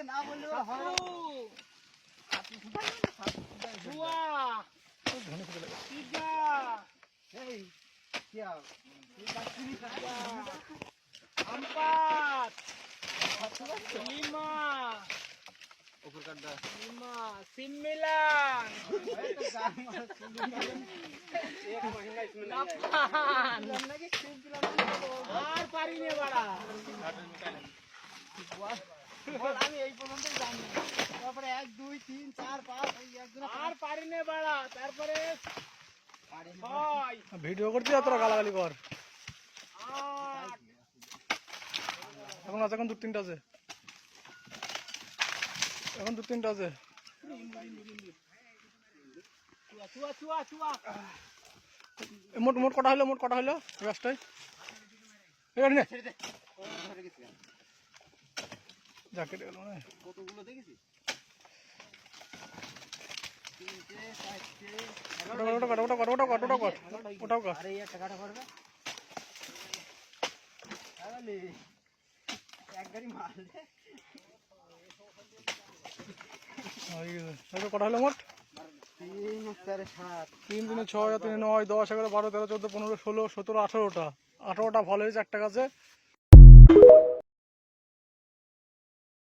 আমাকে না বললেও হয় বুয়া তিগা এই কি আর আমপাত লিমা উপর কাটটা লিমা সিমিলান এই তো গান মারা শুনলি না লাপান নাকি শুনছিলাম আর পারি নে বাড়া বল আমি এই পর্যন্ত জানি। তারপরে এক দুই তিন চার পাঁচ আর পারি নে বাড়া তারপরে ভিডিও করতে তোরা গালাগালি কর। এখন আছে এখন দু তিনটা আছে। এখন দু তিনটা আছে। মোট মোট কটা হলো মোট কটা হলো এই। গাছটায় নে। ছেড়ে দে ও ধরে গেছে যা কেটে গেল না কতগুলো তিনটে ওটা কর ওটা কর ওটা কর ওটা কর ওটা কর। আরে একটা কাটা পড়বে? আরে এক গাড়ি মাল দে। গেছে। তাহলে কটা হলো মোট? তিন তিন ছয় তিনে নয় দশ এগারো বারো তেরো চোদ্দ পনেরো ষোলো সতেরো আঠারোটা। আঠারোটা ফল হয়েছে একটা গাছে